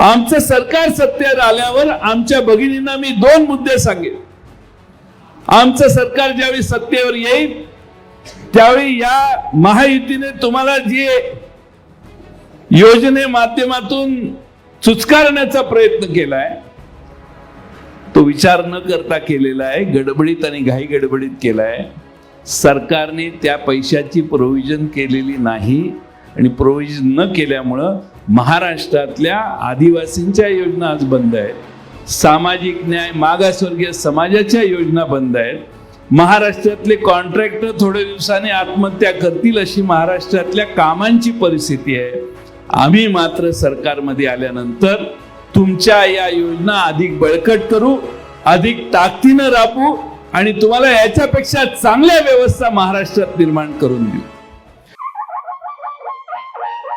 आमचं सरकार सत्तेवर आल्यावर आमच्या भगिनींना मी दोन मुद्दे सांगेन. आमचं सरकार ज्यावेळी सत्तेवर येईल त्यावेळी या महायुतीने तुम्हाला जे योजने माध्यमातून चुचकारण्याचा प्रयत्न केलाय तो विचार न करता केलेला आहे गडबडीत आणि घाई गडबडीत केलाय. सरकारने त्या पैशाची प्रोव्हिजन केलेली नाही. आणि प्रोविजन न केल्यामुळं महाराष्ट्रातल्या आदिवासींच्या योजना आज बंद आहेत. सामाजिक न्याय मागासवर्गीय समाजाच्या योजना बंद आहेत. महाराष्ट्रातले कॉन्ट्रॅक्टर थोड्या दिवसांनी आत्महत्या करतील अशी महाराष्ट्रातल्या कामांची परिस्थिती आहे. आम्ही मात्र सरकारमध्ये आल्यानंतर तुमच्या या योजना अधिक बळकट करू अधिक ताकदीनं राबू आणि तुम्हाला याच्यापेक्षा चांगल्या व्यवस्था महाराष्ट्रात निर्माण करून देऊ.